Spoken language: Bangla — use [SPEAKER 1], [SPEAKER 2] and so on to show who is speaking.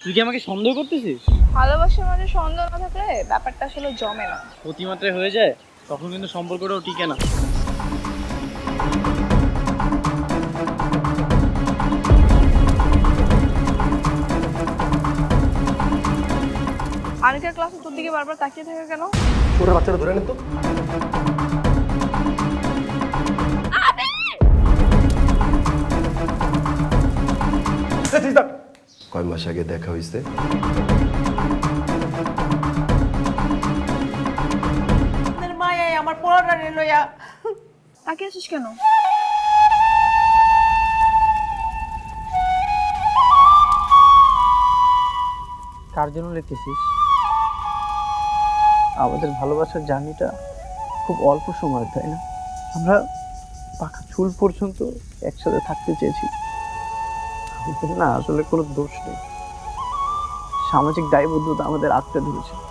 [SPEAKER 1] তুই কি আমাকে সন্দেহ করতেছিস?
[SPEAKER 2] ভালোবাসার মাঝে সন্দেহ না থাকলে ব্যাপারটা আসলে জমে না।
[SPEAKER 1] অতিমাত্রায় হয়ে যায় তখন কিন্তু সম্পর্কটাও টিকে না।
[SPEAKER 2] আনিকার ক্লাসে তোর দিকে বারবার তাকিয়ে থাকে কেন?
[SPEAKER 3] ওরা বাচ্চারা ধরে নেন তো। এই, তুই থাক। কয় মাস আগে দেখা হয়েছে।
[SPEAKER 4] আপনার আমার পড়াটা লইয়া।
[SPEAKER 2] তাকিয়ে আছিস কেন?
[SPEAKER 1] কার জন্য লিখতেছিস আমাদের ভালোবাসার জার্নিটা খুব অল্প সময় তাই না? আমরা পাখা চুল পর্যন্ত একসাথে থাকতে চেয়েছি। না আসলে কোনো দোষ নেই। সামাজিক দায়বদ্ধতা আমাদের আঁকড়ে ধরেছে।